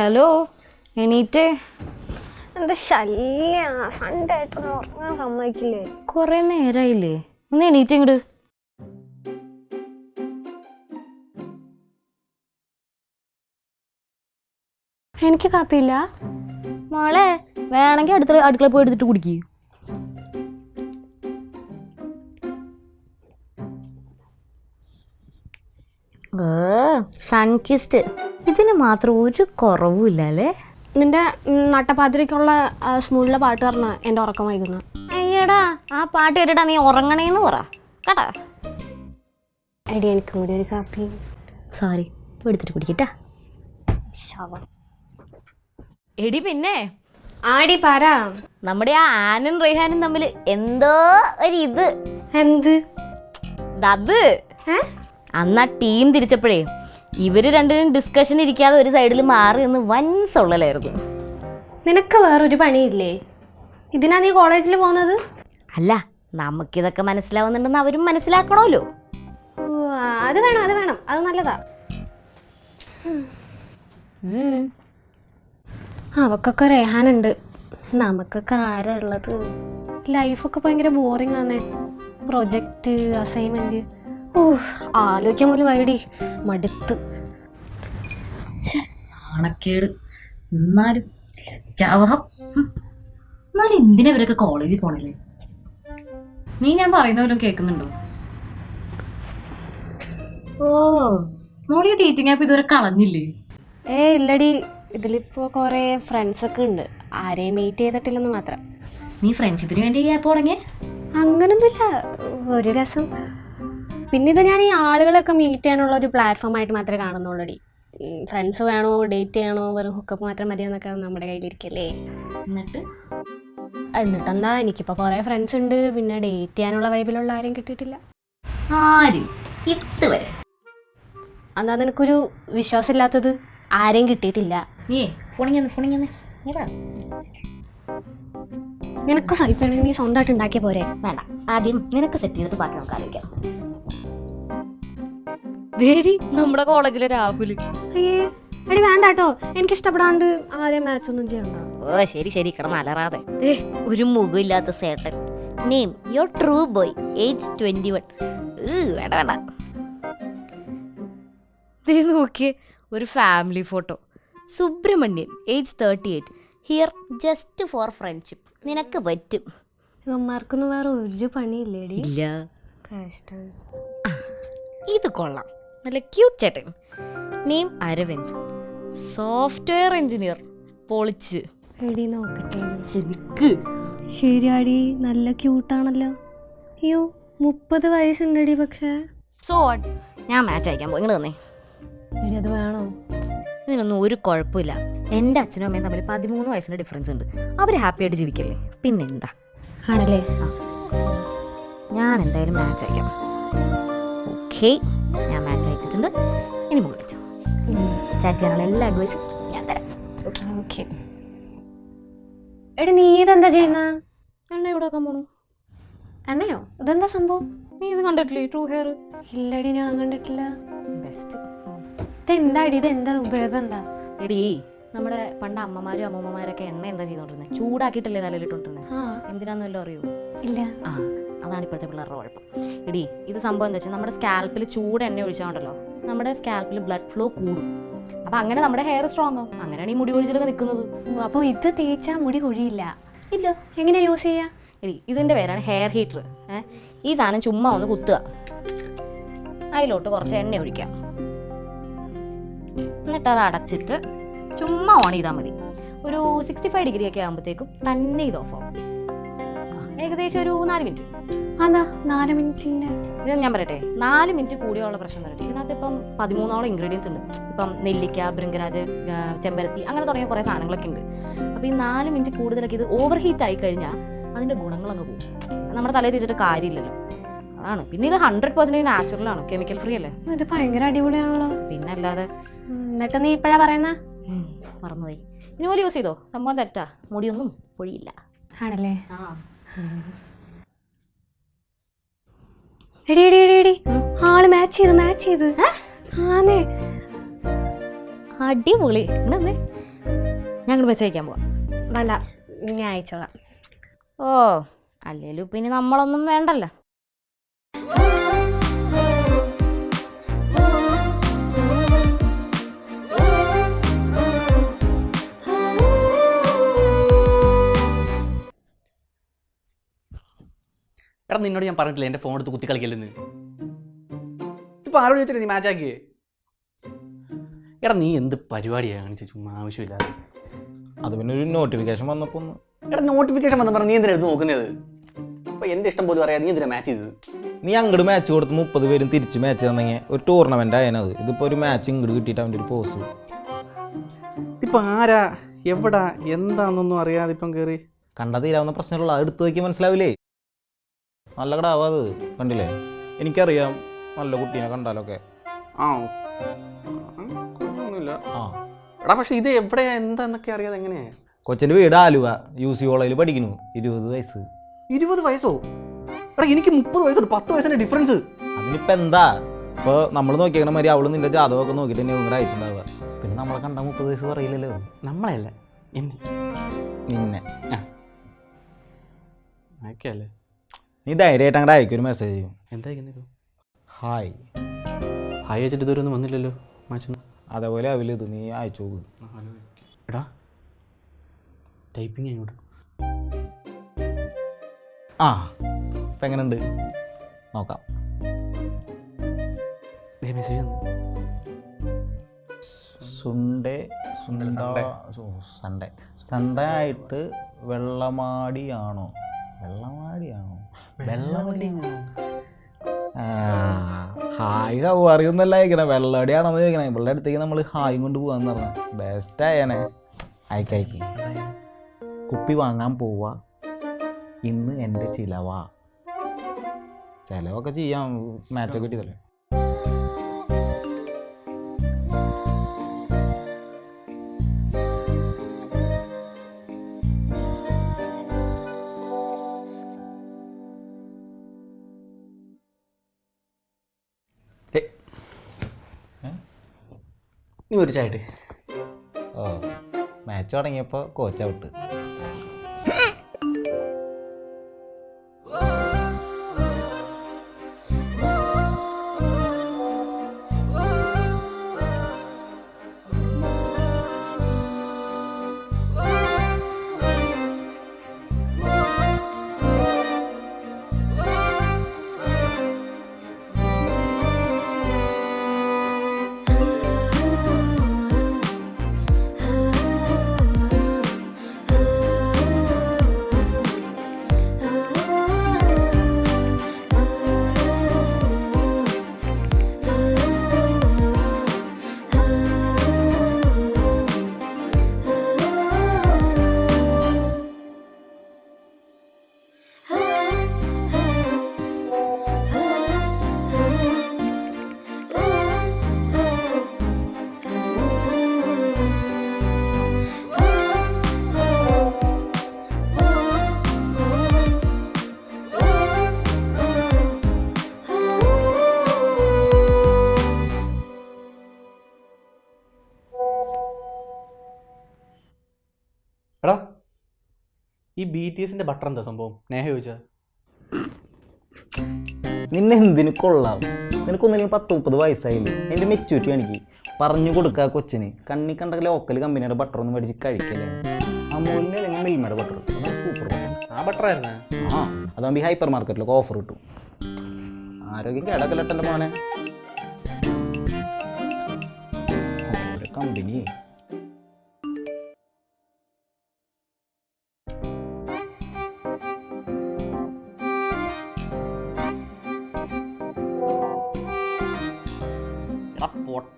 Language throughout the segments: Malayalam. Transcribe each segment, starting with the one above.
ഹലോ എണീറ്റ്. എന്താ ശല്യ? സൺഡേ ആയിട്ടൊന്നും ഉറങ്ങാൻ സമ്മതിക്കില്ലേ? കുറെ നേരായില്ലേ? ഒന്ന് എണീറ്റ് ഇങ്ങോട്ട് എനിക്ക് കാപ്പിയില്ല. മോളെ വേണമെങ്കിൽ അടുത്ത അടുക്കള പോയി എടുത്തിട്ട് കുടിക്ക്. സൺകിസ്റ്റ്. ഇതിന് മാത്രം ഒരു കുറവുമില്ല അല്ലേ? നിന്റെ നട്ടപാതിരക്കുള്ള സ്മൂളിലെ പാട്ട് പറഞ്ഞ എന്റെ ഉറക്കം വൈകുന്നു അയ്യടാ ആ പാട്ട് കേട്ടിട്ടാ നീ ഉറങ്ങണേന്ന് പറ. കേട്ടാ? എടി എനിക്കും കൂടി ഒരു കാപ്പി. സോറി എടുത്തിട്ട് കുടിക്കട്ടാ. എടി പിന്നെ. ആടി പറ. നമ്മുടെ ആ ആനും റെയ്ഹാനും തമ്മിൽ എന്തോ ഒരു ഇത്. എന്ത്? അത്? അന്ന് ആ ടീം തിരിച്ചപ്പോഴേ ഇവർ രണ്ടിനും ഡിസ്കഷൻ ഇരിക്കാതെ ഒരു സൈഡിൽ മാറി നിന്ന് വൻ സൊള്ളലായിരുന്നു. നിനക്ക് വേറൊരു പണിയില്ലേ? ഇതിനാ നീ കോളേജിൽ പോകുന്നത്? അല്ല നമുക്കിതൊക്കെ മനസ്സിലാവുന്നുണ്ടെന്ന് അവരും മനസ്സിലാക്കണമല്ലോ. ഓ, അത് വേണം അത് വേണം. അത് നല്ലതാ. അവക്കൊക്കെ റേഹാനുണ്ട് നമുക്കൊക്കെ ആരാ ഉള്ളത്? ലൈഫൊക്കെ ഭയങ്കര ബോറിംഗ് ആണേ പ്രൊജക്റ്റ് അസൈൻമെന്റ് ആലോചിക്കാൻ പോലും വൈഡി മടുത്ത്. നാണക്കേട്. എന്നാലും എന്തിനാ ഇവരൊക്കെ കോളേജിൽ പോണില്ലേ നീ ഞാൻ പറയുന്ന പോലും കേൾക്കുന്നുണ്ടോ? ഓ മോളി ഡേറ്റിംഗ് ആപ്പ് ഇതുവരെ കളഞ്ഞില്ലേ? ഏ ഇല്ലടി. ഇതിലിപ്പോ കുറേ ഫ്രണ്ട്സ് ഒക്കെ ഉണ്ട്. ആരെയും മീറ്റ് ചെയ്തിട്ടില്ലെന്ന് മാത്രം. നീ ഫ്രണ്ട്ഷിപ്പിന് വേണ്ടി ഈ ആപ്പ് തുടങ്ങിയ? അങ്ങനൊന്നുമില്ല. ഒരു രസം. പിന്നെ ഇത് ഞാൻ ഈ ആളുകളൊക്കെ മീറ്റ് ചെയ്യാനുള്ള ഒരു പ്ലാറ്റ്ഫോം ആയിട്ട് മാത്രമേ കാണുന്നുള്ളൂ ഫ്രണ്ട്സ് വേണോ ഡേറ്റ് ചെയ്യണോ വെറും ഹുക്കപ്പ് മാത്രം മതി എന്നൊക്കെ നമ്മുടെ കയ്യിലിരിക്കല്ലേ? എന്നിട്ട്? എന്നിട്ടെന്താ എനിക്കിപ്പോൾ കുറേ ഫ്രണ്ട്സ് ഉണ്ട് പിന്നെ ഡേറ്റ് ചെയ്യാനുള്ള വൈബിലുള്ള ആരും കിട്ടിയിട്ടില്ല. ആരും. ഇതുവരെ. എന്താ നിനക്കൊരു വിശ്വാസമില്ലാത്തത് ആരെയും കിട്ടിയിട്ടില്ല. നിനക്ക് സ്വല്പമാണെങ്കിൽ നീ സ്വന്തമായിട്ട് ഉണ്ടാക്കിയ പോരെ. വേണ്ട. ആദ്യം നിനക്ക് സെറ്റ് ചെയ്തിട്ട് ബാക്കി നമുക്ക് ആലോചിക്കാം. ദേടി നമ്മുടെ കോളേജിലെ രാഹുൽ അയ്യേ എടി വേണ്ട കേട്ടോ. എനിക്ക് ഇഷ്ടപ്പെടാണ്ട് ആരെയും മാച്ച് ഒന്നും ചെയ്യണ്ട. ഓ ശരി ശരി. കിടന്ന് അലറാതെ. ഏ, ഒരു മുഖമില്ലാത്ത സേട്ടൻ name your true boy age twenty one വേണ്ട വേണ്ട. ദേ നോക്കിയേ ഒരു family photo Subrahmanyan age thirty eight here just for friendship നിനക്ക് പറ്റും. ഇവന്മാർക്കൊന്നും വേറെ ഒരു പണിയില്ലേടി? ഇല്ല. കഷ്ടം. ഇത് കൊള്ളാം. നല്ല ക്യൂട്ട് ചേട്ടൻ. നെയിം അരവിന്ദ്. സോഫ്റ്റ്വെയർ എഞ്ചിനീയർ പൊളിച്ച്. എടി നോക്കട്ടെ. ശരിക്ക്. ശരിയാടി നല്ല ക്യൂട്ടാണല്ലോ അയ്യോ മുപ്പത് വയസ്സുണ്ടടി പക്ഷേ. സോ വാട്ട് ഞാൻ മാച്ച് അയക്കാൻ പോയി. ഇങ്ങോട്ട് തന്നെ എടി അത് വേണോ? ഇതിനൊന്നും ഒരു കുഴപ്പമില്ല. എന്റെ അച്ഛനും അമ്മയും തമ്മിൽ പതിമൂന്ന് വയസ്സിന്റെ ഡിഫറൻസ് ഉണ്ട്. അവർ ഹാപ്പി ആയിട്ട് ജീവിക്കല്ലേ? പിന്നെന്താ? ആണല്ലേ? ഞാൻ എന്തായാലും മാച്ച് അയക്കാം. ഓക്കെ ഞാൻ മാച്ച് അയച്ചിട്ടുണ്ട്. ഇനി മുകളിൽ വെച്ചോ. ചാറ്റ് ചെയ്യാനുള്ള എല്ലാ അഡ്വൈസും ഞാൻ തരാം. ഓക്കെ ഓക്കെ എടി നീ ഇതെന്താ ചെയ്യുന്ന? എണ്ണ ഇവിടെ വെക്കാൻ പോണു. എണ്ണയോ ഇതെന്താ സംഭവം? നീ ഇത് കണ്ടിട്ടില്ലേ ട്രൂ ഹെയർ ഇല്ലടി ഞാൻ കണ്ടിട്ടില്ല. ബെസ്റ്റ് ഇതെന്താടി ഇത് എന്താ ഉപയോഗം എന്താ? എടി നമ്മുടെ പണ്ട് അമ്മമാരും അമ്മൂമ്മമാരൊക്കെ എണ്ണ എന്താ ചെയ്തോണ്ടിരുന്നത് ചൂടാക്കിയിട്ടല്ലേ നിലയിലിട്ടോണ്ടിരുന്നത് ആ. എന്തിനാന്നല്ലോ അറിയോ? ഇല്ല. ആ. അതാണ് ഇപ്പോഴത്തെ പിള്ളേരുടെ കുഴപ്പം. എടി ഇത് സംഭവം എന്താ വെച്ചാൽ നമ്മുടെ സ്കാൽപ്പിൽ ചൂട് എണ്ണ ഒഴിച്ചാണ്ടല്ലോ? നമ്മുടെ സ്കാൽപ്പിൽ ബ്ലഡ് ഫ്ലോ കൂടും. അപ്പൊ അങ്ങനെ നമ്മുടെ ഹെയർ സ്ട്രോങ് ആവും അങ്ങനെയാണ് ഈ മുടി ഒഴിച്ചിലൊക്കെ നിൽക്കുന്നത്. അപ്പോൾ അപ്പൊ ഇത് തേച്ചാ മുടി കുഴിയില്ല? ഇല്ല. എങ്ങനെയാ യൂസ് ചെയ്യാ? എടി ഇതിന്റെ പേരാണ് ഹെയർ ഹീറ്റർ. ഈ സാധനം ചുമ്മാ ഒന്ന് കുത്തുക. അതിലോട്ട് കുറച്ച് എണ്ണ ഒഴിക്കാം എന്നിട്ട് അത് അടച്ചിട്ട് ചുമ്മാ ഓൺ ചെയ്താൽ മതി. ഒരു സിക്സ്റ്റി ഫൈവ് ഡിഗ്രി ഒക്കെ ആകുമ്പോഴത്തേക്കും തന്നെ ഇത് ഓഫ് ആവും. ഏകദേശം ഒരു നാല് മിനിറ്റ്. അതാ നാല് മിനിറ്റിന്റെ ഇത് ഞാൻ പറയട്ടെ നാല് മിനിറ്റ് കൂടിയുള്ള പ്രശ്നം വരട്ടെ ഇതിനകത്ത് ഇപ്പം പതിമൂന്നോളം ഇൻഗ്രീഡിയൻസ് ഉണ്ട്. ഇപ്പം നെല്ലിക്ക ബൃങ്കരാജ് ചെമ്പരത്തി അങ്ങനെ തുടങ്ങിയ കുറേ സാധനങ്ങളൊക്കെ ഉണ്ട്. അപ്പോൾ ഈ നാല് മിനിറ്റ് കൂടുതലൊക്കെ ഇത് ഓവർ ഹീറ്റ് ആയി കഴിഞ്ഞാൽ അതിന്റെ ഗുണങ്ങളങ്ങ് പോകും. നമ്മുടെ തലയിൽ തേച്ചിട്ട് കാര്യമില്ലല്ലോ. അതാണ്. പിന്നെ ഇത് ഹൺഡ്രഡ് പെർസെന്റേജ് നാച്ചുറൽ ആണ്. കെമിക്കൽ ഫ്രീ അല്ലേ? ഇത് ഭയങ്കര അടിപൊളിയാണല്ലോ. പിന്നെ അല്ലാതെ എന്നിട്ട് നീ ഇപ്പഴാ പറയുന്ന? മറന്നുപോയി. ഇനി പോലെ യൂസ് ചെയ്തോ? സംഭവം തെറ്റാ മുടിയൊന്നും പൊഴിയില്ല. ആണല്ലേ? ആ. എടി എടി എടി എടി. ആൾ മാച്ച് ചെയ്ത് മാച്ച് ചെയ്ത്. ആന്നേ. അടിപൊളി. എന്നേ ഞങ്ങൾ ബസ് അയക്കാൻ പോവാം. വേണ്ട. ഞാൻ അയച്ചോളാം. ഓ അല്ലേലും പിന്നെ നമ്മളൊന്നും വേണ്ടല്ലോ. എടാ നിന്നോട് ഞാൻ പറഞ്ഞിട്ടില്ല എന്റെ ഫോൺ എടുത്ത് കുത്തി കളിക്കല്ലെന്ന്. ഇപ്പൊ ആരോട് ചോദിച്ചിട്ട് നീ മാച്ച് ആക്കിയേ? എടാ നീ എന്ത് പരിപാടിയാണ് കാണിച്ചു? ചുമ്മാ ആവശ്യമില്ലാതെ. അത് പിന്നെ ഒരു നോട്ടിഫിക്കേഷൻ വന്നപ്പോൾ ഒന്ന്. എടാ നോട്ടിഫിക്കേഷൻ വന്ന പറഞ്ഞ നീ എന്തിനാ എടുത്ത് നോക്കുന്നത്? ഇപ്പൊ എന്റെ ഇഷ്ടം പോലും അറിയാതെ നീ എന്തിനാ മാച്ച് ചെയ്തത്? നീ അങ്ങോട്ട് മാച്ച് കൊടുത്ത് മുപ്പത് പേരും തിരിച്ച് മാച്ച് തന്നെങ്കിൽ ഒരു ടൂർണമെന്റ് ആയതിനത് ഇതിപ്പോ ഒരു മാച്ച് ഇങ്ങോട്ട് കിട്ടിയിട്ട് അവന്റെ ഒരു പോസ് ഇപ്പൊ ആരാ? എവിടാ? എന്താണെന്നൊന്നും അറിയാതെ ഇപ്പം കേറി. കണ്ടാ തീരാവുന്ന പ്രശ്നമുള്ള. എടുത്തു നോക്കി മനസ്സിലാവില്ലേ? നല്ല കട ആവാത് കണ്ടില്ലേ? എനിക്കറിയാം നല്ല കുട്ടീനെ കണ്ടാലൊക്കെ. ആ ഒന്നുമില്ല ആ. എടാ പക്ഷെ ഇത് എവിടെയാ? എന്താന്നൊക്കെ അറിയാതെ എങ്ങനെയാ? കൊച്ചന്റെ വീട് ആലുവ യു സി കോളേജിൽ പഠിക്കുന്നു. ഇരുപത് വയസ്സ്. ഇരുപത് വയസ്സോ? എടാ എനിക്ക് മുപ്പത് വയസ്സുണ്ട്. പത്ത് വയസ്സിന്റെ ഡിഫറൻസ് അതിനിപ്പോ എന്താ? ഇപ്പൊ നമ്മൾ നോക്കിയാൽ മതി അവൾ നിന്റെ ജാതകമൊക്കെ നോക്കിയിട്ട് തന്നെ ഇങ്ങോട്ട് അയച്ചിട്ടുണ്ടാവുക. പിന്നെ നമ്മളെ കണ്ട മുപ്പത് വയസ്സ് പറയില്ലല്ലോ. നമ്മളല്ല എന്നെ. നിന്നെ. അയക്കല്ലേ നീ ധൈര്യമായിട്ട് അങ്ങോട്ട് അയക്കൊരു ഒരു മെസ്സേജ് ചെയ്യും എന്തായിരിക്കുന്നു ഹായ് ഹായ് വെച്ചിട്ട് ഇതുവരെ ഒന്നും വന്നില്ലല്ലോ മാച്ചൊന്നും അതേപോലെ ആവില്ല ഇത് നീ അയച്ചു നോക്ക്. എടാ ടൈപ്പിംഗ് അങ്ങോട്ട് ആ ഇപ്പം എങ്ങനെയുണ്ട് നോക്കാം. മെസ്സേജ് വന്നു. സുണ്ടേ. സൺഡേ സൺഡേ ആയിട്ട് വെള്ളമാടിയാണോ? വെള്ളമാടിയാണോ? വെള്ളമാടി. Hi how അറിയുന്നല്ല? ചോദിക്കണേ വെള്ളടിയാണെന്ന് ചോദിക്കണേ. ഇവളുടെ അടുത്തേക്ക് നമ്മൾ ഹായ് കൊണ്ട് പോകാന്ന് പറഞ്ഞ. ബെസ്റ്റ് ആയനെ. അയക്കയക്ക് കുപ്പി വാങ്ങാൻ പോവാ. ഇന്ന് എന്റെ ചിലവാ. ചിലവൊക്കെ ചെയ്യാം. മാച്ചൊക്കെ കിട്ടിയതല്ലേ? ഒരു ചായട്ട് ഓ മാച്ച് തുടങ്ങിയപ്പോൾ കോച്ച് ഔട്ട് ഈ ബി ടി എസിന്റെ ബട്ടർ എന്താ സംഭവം? നേഹ ചോദിച്ചാ നിന്നെ എന്തിനു കൊള്ളാം? നിനക്കൊന്നില്ലെങ്കിൽ പത്ത് മുപ്പത് വയസ്സായില്ലേ? എന്റെ മെച്യൂരിറ്റി എനിക്ക് പറഞ്ഞു കൊടുക്കുക കൊച്ചിന്. കണ്ണി കണ്ട ലോക്കൽ കമ്പനിയുടെ ബട്ടർ ഒന്നും മേടിച്ച് കഴിക്കല്ലേ? അമൂലിന്റെ അല്ലെങ്കിൽ മിൽമയുടെ ബട്ടർ സൂപ്പർ ആ ബട്ടർ ആയിരുന്നാ? ആ അതാകുമ്പോൾ ഈ ഹൈപ്പർ മാർക്കറ്റിലൊക്കെ ഓഫർ കിട്ടും. ആരോഗ്യം കേടക്കലട്ടെ മോനെ? കമ്പനി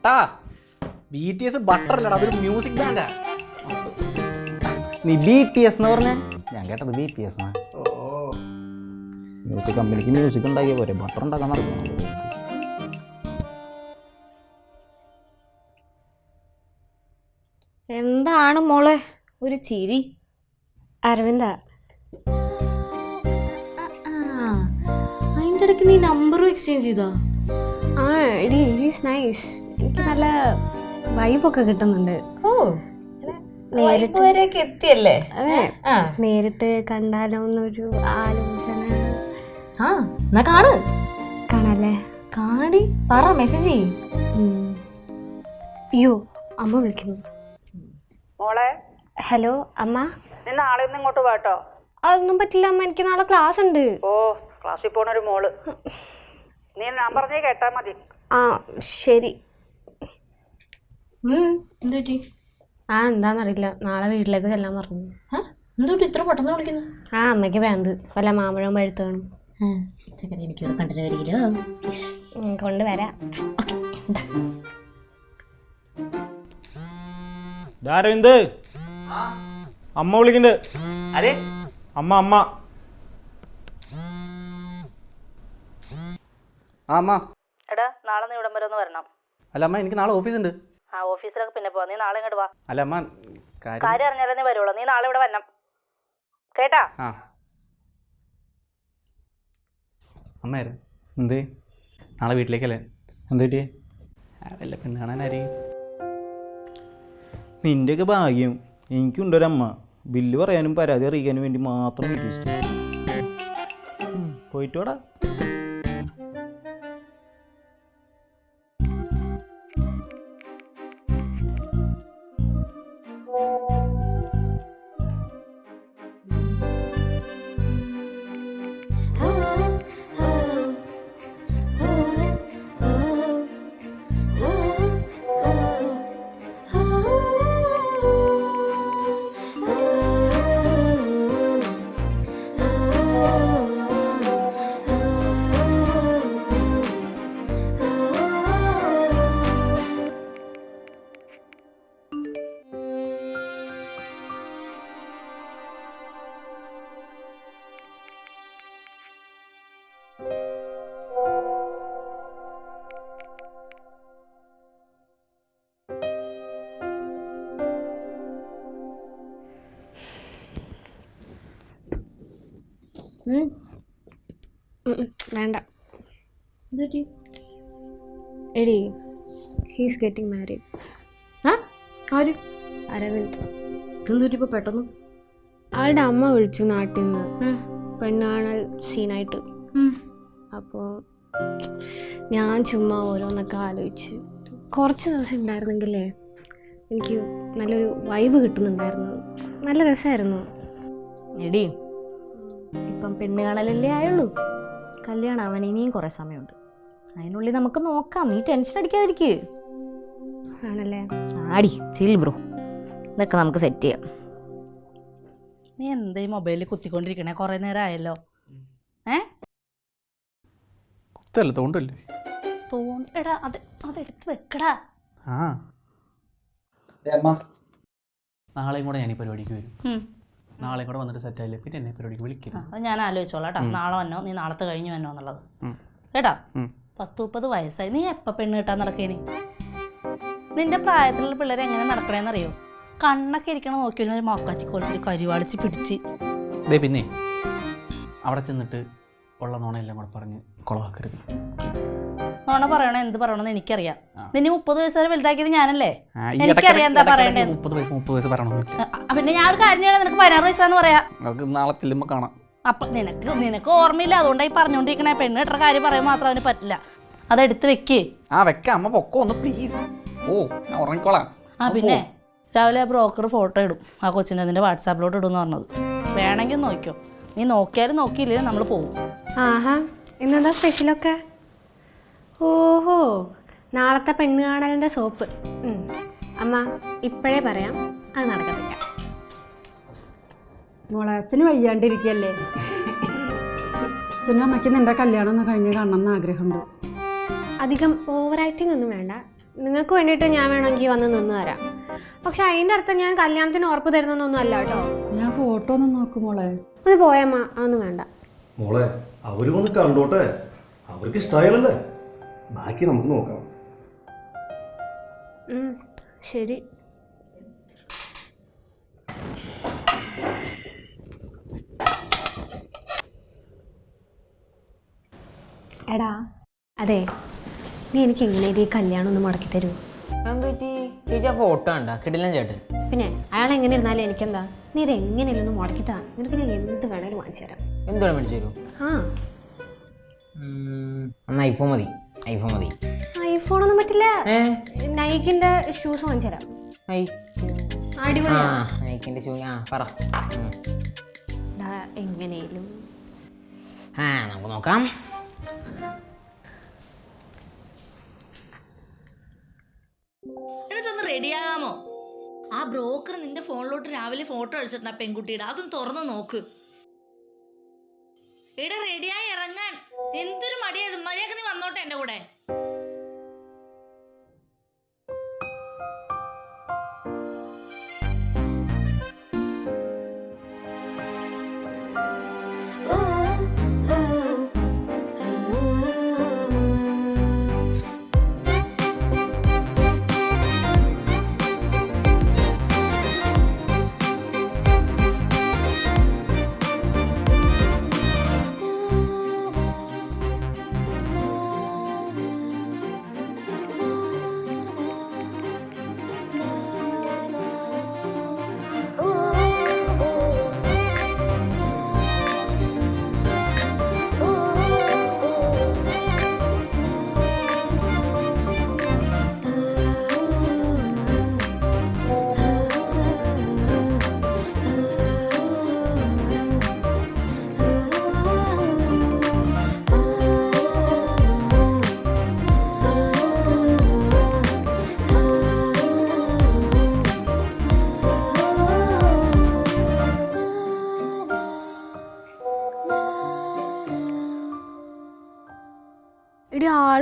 പൊട്ടാ ബി ടി എസ് ബട്ടർ അല്ലടാ അതൊരു മ്യൂസിക് ബാൻഡാ നീ ബി ടി എസ് എന്ന് പറഞ്ഞേ? ഞാൻ കേട്ടത് ബി ടി എസ് മ്യൂസിക് കമ്പനിക്ക് മ്യൂസിക് ഉണ്ടാക്കിയ പോരെ? ബട്ടർ ഉണ്ടാക്കാൻ നടക്കണം എന്താണ് മോളെ ഒരു ചിരി? അരവിന്ദ. അതിന്റെ ഇടയ്ക്ക് നീ നമ്പറും എക്സ്ചേഞ്ച് ചെയ്താ? എടി ഈസ് നൈസ് എനിക്ക് നല്ല വൈബൊക്കെ കിട്ടുന്നുണ്ട്. ഓ നേരിട്ട് വരെയൊക്കെ എത്തിയല്ലേ? അതെ. നേരിട്ട് കണ്ടാലോ എന്നൊരു ആലോചന. ആ എന്നാ കാണ്. കാണാല്ലേ? കാണി പറ മെസ്സേജ് ചെയ്യ്. അയ്യോ അമ്മ വിളിക്കുന്നു. മോളെ? ഹലോ അമ്മ? നീ നാളെ ഒന്ന് ഇങ്ങോട്ട് പോട്ടോ അതൊന്നും പറ്റില്ല അമ്മ എനിക്ക് നാളെ ക്ലാസ് ഉണ്ട്. ഓ ക്ലാസ്സിൽ പോണ ഒരു മോൾ. നീ ഞാൻ പറഞ്ഞേ കേട്ടാ മതി. ആ ശരി. എന്ത് ആ എന്താന്നറിയില്ല. നാളെ വീട്ടിലേക്ക് ചെല്ലാൻ പറഞ്ഞു. എന്തുകൊണ്ട് ഇത്ര പെട്ടെന്ന് വിളിക്കുന്നു? ആ അമ്മയ്ക്ക് ഭ്രാന്ത്. വല്ല മാമ്പഴം പഴുത്ത് കാണും. എനിക്ക് കണ്ടിട്ട് വരികയില്ലോ കൊണ്ടുവരാം. അരവിന്ദ് അമ്മ വിളിക്കണ്ട്. അമ്മ അമ്മ. ആ അമ്മ. എടാ നാളെ നീ ഇവിടം വരെ ഒന്ന് വരണം. അല്ല അമ്മ എനിക്ക് നാളെ ഓഫീസുണ്ട്. ആ ഓഫീസിലൊക്കെ പിന്നെ പോവാ. നീ നാളെ ഇങ്ങോട്ട് വാ. അല്ല അമ്മ കാര്യം കാര്യം അറിഞ്ഞാലേ നീ വരുള്ളൂ. നീ നാളെ ഇവിടെ വരണം. കേട്ടാ? ആ. അമ്മയായിരുന്നു എന്തേ? നാളെ വീട്ടിലേക്കല്ലേ? എന്താ പറ്റിയേ? ആ, വല്ല പെണ്ണ് കാണാനായിരിക്കും നിന്റെയൊക്കെ ഭാഗ്യം എനിക്കുണ്ടൊരമ്മ ബില്ല് പറയാനും പരാതി അറിയിക്കാനും വേണ്ടി മാത്രം പോയിട്ട് വാടാ. ഹീസ് ഗെറ്റിംഗ് മാരീഡ് ആര്? അരവിന്ദ്. ഇതെന്ത് പെട്ടെന്ന്? ആളുടെ അമ്മ വിളിച്ചു നാട്ടിൽ നിന്ന്. പെണ്ണാണൽ സീനായിട്ട്. അപ്പോൾ ഞാൻ ചുമ്മാ ഓരോന്നൊക്കെ ആലോചിച്ച്. കുറച്ച് ദിവസം ഉണ്ടായിരുന്നെങ്കിലേ എനിക്ക് നല്ലൊരു വൈബ് കിട്ടുന്നുണ്ടായിരുന്നു. നല്ല രസമായിരുന്നു. എടി ഇപ്പം പെണ്ണ് കാണലല്ലേ ആയുള്ളൂ. കല്യാണം അവൻ ഇനിയും കുറേ സമയമുണ്ട്. അതിനുള്ളിൽ നമുക്ക് നോക്കാം. നീ ടെൻഷൻ അടിക്കാതിരിക്ക്. ആണല്ലേ? ആടി ചിൽ ബ്രോ ഇതൊക്കെ നമുക്ക് സെറ്റ് ചെയ്യാം. നീ എന്താ ഈ മൊബൈലിൽ കുത്തിക്കൊണ്ടിരിക്കണേ? കുറേ നേരം ആയല്ലോ ഏ? കുത്തല്ലേ തോണ്ടല്ലേ? തോന്നി എടാ അത് അതെടുത്ത് വെക്കടാ. ആ. അമ്മ. നാളെയും കൂടെ ഞാൻ ഈ പരിപാടിക്ക് വരും. നാളെയും കൂടെ വന്നിട്ട് സെറ്റ് ആയില്ലേ പിന്നെ എന്നെ പരിപാടിക്ക് വിളിക്കും അത് ഞാൻ ആലോചിച്ചോളാം കേട്ടോ നാളെ വന്നോ നീ നാളത്തെ കഴിഞ്ഞു വന്നോ എന്നുള്ളത്. കേട്ടാ? പത്ത് മുപ്പത് വയസ്സായി. നീ എപ്പ പെണ്ണ് കിട്ടാൻ നടക്കേനി? നിന്റെ പ്രായത്തിലുള്ള പിള്ളേർ എങ്ങനെ നടക്കണേന്നറിയോ? കണ്ണൊക്കെ ഇരിക്കണം നോക്കി ഒരു മോക്കാച്ചി കോലത്തിൽ കരിവാളിച്ച് പിടിച്ച്. ദേ പിന്നെ അവിടെ ചെന്നിട്ട് ഉള്ള നോണയെല്ലാം കൂടെ പറഞ്ഞ് കൊളവാക്കരുത് നോണ പറയണോ എന്ത് പറയണമെന്ന് എനിക്കറിയാം. നിന്നെ മുപ്പത് വയസ്സ് വരെ വലുതാക്കിയത് ഞാനല്ലേ? എനിക്കറിയാം എന്താ പറയണ്ടേ. മുപ്പത് വയസ്സ് മുപ്പത് വയസ്സ് പറയണമെന്നില്ല അ- പിന്നെ ഞാൻ ഒരു കാര്യം ചെയ്യണം നിനക്ക് പതിനാറ് വയസ്സാന്ന് പറയാം. നമുക്ക് നാളെ ചെല്ലുമ്പോൾ കാണാം. അപ്പൊ നിനക്ക് നിനക്ക് ഓർമ്മയില്ല അതുകൊണ്ടായി പറഞ്ഞുകൊണ്ടിരിക്കണേ പെണ്ണ് ഇട്ട കാര്യം പറയാൻ മാത്രം അവന് പറ്റില്ല. അതെടുത്ത് വെക്കേ. ആ വെക്കാം അമ്മ പൊക്കോ ഒന്ന് പ്ലീസ് ഓ ഞാൻ ഉറങ്ങിക്കോളാം. ആ പിന്നെ രാവിലെ ബ്രോക്കർ ഫോട്ടോ ഇടും. ആ കൊച്ചിനെ അതിന്റെ വാട്സാപ്പിലോട്ട് ഇടും എന്ന് പറഞ്ഞത്. വേണമെങ്കിൽ നോക്കിയോ നീ നോക്കിയാലും നോക്കിയില്ലേ നമ്മൾ പോകും ആഹാ ഇന്നെന്താ സ്പെഷ്യലൊക്കെ? ഓഹോ നാളത്തെ പെണ്ണ് കാണലിന്റെ സോപ്പ്. അമ്മ ഇപ്പോഴേ പറയാം. അത് നടക്കത്തില്ല. മോളെ അച്ഛന് വയ്യാണ്ടിരിക്കല്ലേ? അച്ഛനും അമ്മയ്ക്ക് നിന്റെ കല്യാണം ഒന്ന് കഴിഞ്ഞ് കാണണം എന്ന് ആഗ്രഹമുണ്ട്. അധികം ഓവർ ആക്ടിങ് ഒന്നും വേണ്ട. നിങ്ങൾക്ക് വേണ്ടിയിട്ട് ഞാൻ വേണമെങ്കിൽ വന്ന് നിന്ന് തരാം. പക്ഷെ അതിന്റെ അർത്ഥം ഞാൻ കല്യാണത്തിന് ഉറപ്പ് തരുന്നൊന്നും അല്ല കേട്ടോ. ഞാൻ ഫോട്ടോ ഒന്ന് നോക്കും മോളെ. അത് പോയമ്മ അതൊന്നും വേണ്ട. മോളെ അവർ വന്ന് കണ്ടോട്ടെ. അവർക്ക് ഇഷ്ടായല്ലേ ബാക്കി നമുക്ക് നോക്കാം. ഉം, ശരി. എടാ അതെ നീ എനിക്ക് എങ്ങനെയായിരിക്കും ഈ കല്യാണം ഒന്ന് മടക്കി തരൂ? എന്ത് പറ്റി ചേച്ചി ആ ഫോട്ടോ കണ്ട? കിടിലൻ ചേട്ടൻ. പിന്നെ അയാൾ എങ്ങനെ ഇരുന്നാലും എനിക്കെന്താ? നീ ഇത് മടക്കി താ? നിനക്ക് ഞാൻ എന്ത് വേണേലും വാങ്ങിച്ചു തരാം. എന്താണ് മേടിച്ചു തരൂ? ആ. എന്നാൽ ഐഫോൺ മതി. ഐഫോൺ മതി. ഐഫോണൊന്നും പറ്റില്ല. ഏ? നൈക്കിന്റെ ഷൂസ് വാങ്ങിച്ചു തരാം. അടിപൊളിയാ നൈക്കിന്റെ ഷൂ ആ പറ. എങ്ങനെയും ആ നമുക്ക് നോക്കാം. എന്നിട്ടൊന്ന് റെഡിയാകാമോ? ആ ബ്രോക്കർ നിന്റെ ഫോണിലോട്ട് രാവിലെ ഫോട്ടോ അടിച്ചിട്ടുണ്ട് പെൺകുട്ടിയുടെ. അതൊന്ന് തുറന്ന് നോക്ക്. എടാ റെഡിയായി ഇറങ്ങാൻ. എന്തൊരു മടിയായത് മര്യാദ നീ വന്നോട്ടെ എന്റെ കൂടെ.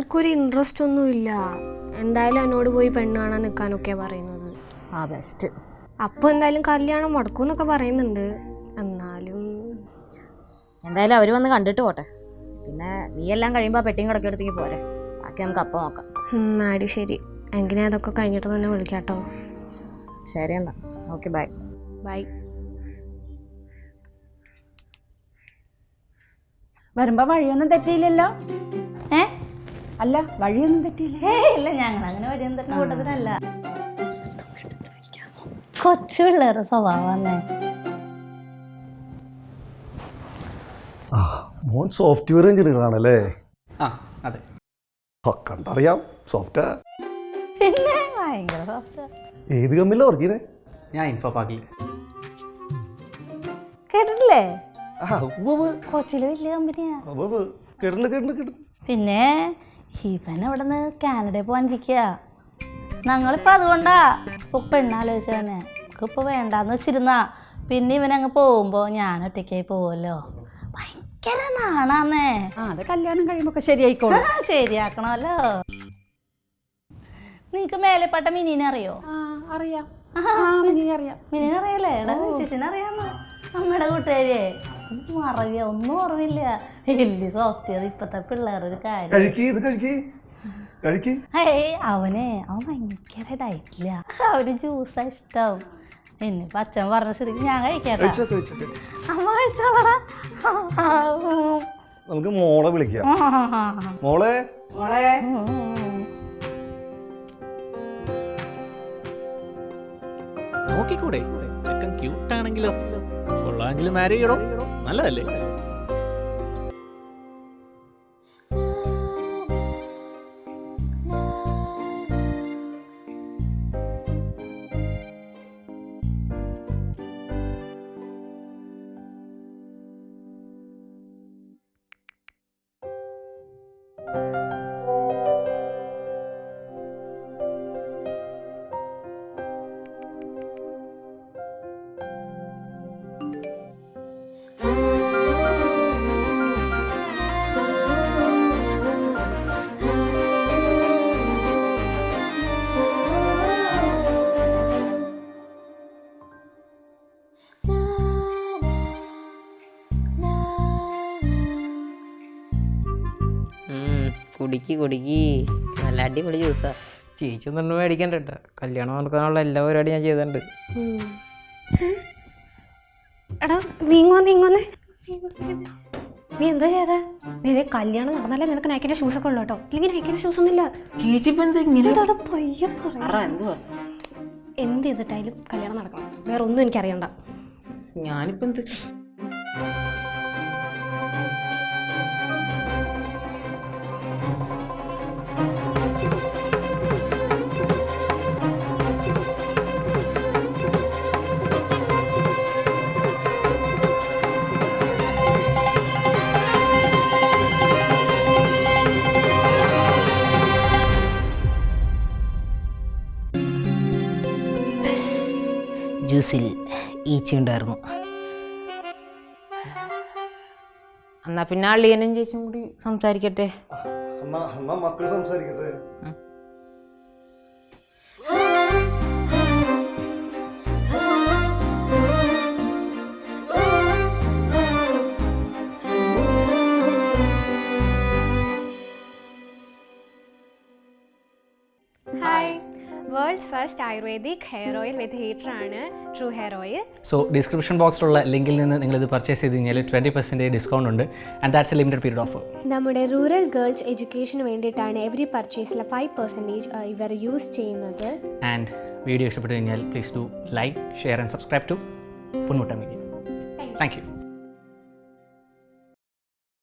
ആൾക്കൊരു ഇൻട്രസ്റ്റ് ഒന്നും ഇല്ല. എന്തായാലും എന്നോട് പോയി പെണ്ണ് കാണാൻ നിൽക്കാനൊക്കെയാ പറയുന്നത്. ആ ബെസ്റ്റ് അപ്പോൾ എന്തായാലും കല്യാണം മുടക്കും എന്നൊക്കെ പറയുന്നുണ്ട്. എന്നാലും എന്തായാലും അവർ വന്ന് കണ്ടിട്ട് പോട്ടെ. പിന്നെ നീ എല്ലാം കഴിയുമ്പോൾ പെട്ടിയും കിടക്കെടുത്തേക്ക് പോരെ. ബാക്കി നമുക്ക് അപ്പം നോക്കാം. ആടി ശരി. എങ്ങനെ അതൊക്കെ കഴിഞ്ഞിട്ട് തന്നെ വിളിക്കാട്ടോ. ശരി എന്നാ. ഓക്കെ ബൈ ബൈ വരുമ്പോ വഴിയൊന്നും തെറ്റിയില്ലല്ലോ. അല്ല വഴിയൊന്നും തെറ്റിയില്ല. ഇല്ല ഞങ്ങൾ അങ്ങനെ വഴിയൊന്നും തെറ്റി കൂട്ടത്തിനല്ല കൊച്ചു പിള്ളേരുടെ സ്വഭാവം ആ മോൻ സോഫ്റ്റ്വെയർ എഞ്ചിനീയർ ആണല്ലേ? ആ അതെ. കണ്ടറിയാം സോഫ്റ്റ് പിന്നെ ഭയങ്കര സോഫ്റ്റ്വെയർ. ഏത് വർക്ക് ചെയ്യുന്നത് ഞാൻ ഇൻഫോ പാർക്കിൽ കേട്ടിട്ടില്ലേ? ആ ഉവ്വ് കൊച്ചിയിൽ വലിയ കമ്പനിയാ. കേട്ടിട്ടുണ്ട്. പിന്നെ ഇവൻ അവിടെ നിന്ന് കാനഡയിൽ പോകാനിരിക്കുക ഞങ്ങളിപ്പോൾ അതുകൊണ്ടാ ഇപ്പോൾ പെണ്ണാലോചിച്ച തന്നെ നമുക്കിപ്പോൾ വേണ്ടാന്ന് വെച്ചിരുന്നാ. പിന്നെ ഇവൻ ഇവനങ്ങ് പോകുമ്പോൾ ഞാൻ ഒറ്റയ്ക്കായി പോവല്ലോ. ഭയങ്കര നാണാന്നേ. ആ അത് കല്യാണം കഴിയുമ്പോ ശരിയായിക്കോളും. ശരിയാക്കണല്ലോ ശരിയാക്കണമല്ലോ. നിങ്ങക്ക് മേലെപ്പെട്ട മിനിനെ അറിയോ? അറിയാം. ആ മിനി അറിയാം. മിനിനെ അറിയാലേ? ചേച്ചിനെ അറിയാമോ? നമ്മുടെ കൂട്ടുകാരിയെ. ഒന്നും അറിയ ഒന്നും അറിവില്ല. വലിയ സോഫ്റ്റ്വെയർ ഇപ്പത്തെ പിള്ളേരൊരു കാര്യം. കഴിക്ക് ഇത് കഴിക്ക്. കഴിക്ക്. ഏയ് അവനെ അവൻ ഭയങ്കര ഡയറ്റില്ല അവന് ജ്യൂസാ ഇഷ്ടം. എന്നെ അച്ഛൻ പറഞ്ഞ സ്ഥിതിക്ക് ഞാൻ കഴിക്കാത്ത കഴിച്ചോ കഴിച്ചോ കഴിച്ചോ. അമ്മ കഴിച്ചോളടാ നമുക്ക് മോളെ വിളിക്കാം. മോളെ? മോളെ? നോക്കിക്കൂടെ? ക്യൂട്ടാണെങ്കിലോ കൊള്ളാമെങ്കിലും മാരി ചെയ്യണോ നല്ലതല്ലേ? കുടിക്ക് നല്ല അടിപൊളി ജ്യൂസാ ചേച്ചി ഒന്നും മേടിക്കണ്ട കേട്ടോ. കല്യാണം നടക്കാനുള്ള എല്ലാ പരിപാടിയും ഞാൻ ചെയ്തിട്ടുണ്ട്. എടാ നീങ്ങോ നീങ്ങോന്നേ നീ എന്താ ചെയ്ത? നീ കല്യാണം നടന്നാലേ നിനക്ക് നൈക്കിന്റെ ഷൂസ് ഒക്കെ ഉള്ളു കേട്ടോ. ഇല്ലെങ്കിൽ നൈക്കിന്റെ ഷൂസ് ഒന്നും ഇല്ല ചേച്ചി എന്താ ചെയ്തിട്ടായാലും കല്യാണം നടക്കണം. വേറെ ഒന്നും എനിക്കറിയണ്ട. ഞാനിപ്പോൾ എന്ത് ജ്യൂസിൽ ഈച്ചയുണ്ടായിരുന്നു. എന്നാ പിന്നെ അള്ളിയനും ചേച്ചിയും കൂടി സംസാരിക്കട്ടെ? മക്കൾ സംസാരിക്കട്ടെ? Ayurvedic hair oil with heater ആണ് true hair oil so description ബോക്സിലുള്ള ലിങ്കിൽ നിന്ന് നിങ്ങൾ ഇത് പർച്ചേസ് ചെയ്ത് കഴിഞ്ഞാൽ ട്വന്റി പെർസെന്റേജ് ഡിസ്കൗണ്ട് ഉണ്ട്. And that's a limited period offer നമ്മുടെ റൂറൽ ഗേൾസ് എഡ്യൂക്കേഷന് വേണ്ടിയിട്ടാണ് എവറി പർച്ചേസിലെ ഫൈവ് പെർസെന്റേജ് ഇവർ യൂസ് ചെയ്യുന്നത്. ആൻഡ് വീഡിയോ ഇഷ്ടപ്പെട്ടു കഴിഞ്ഞാൽ please do like share and subscribe to പുൻമുട്ട media thank U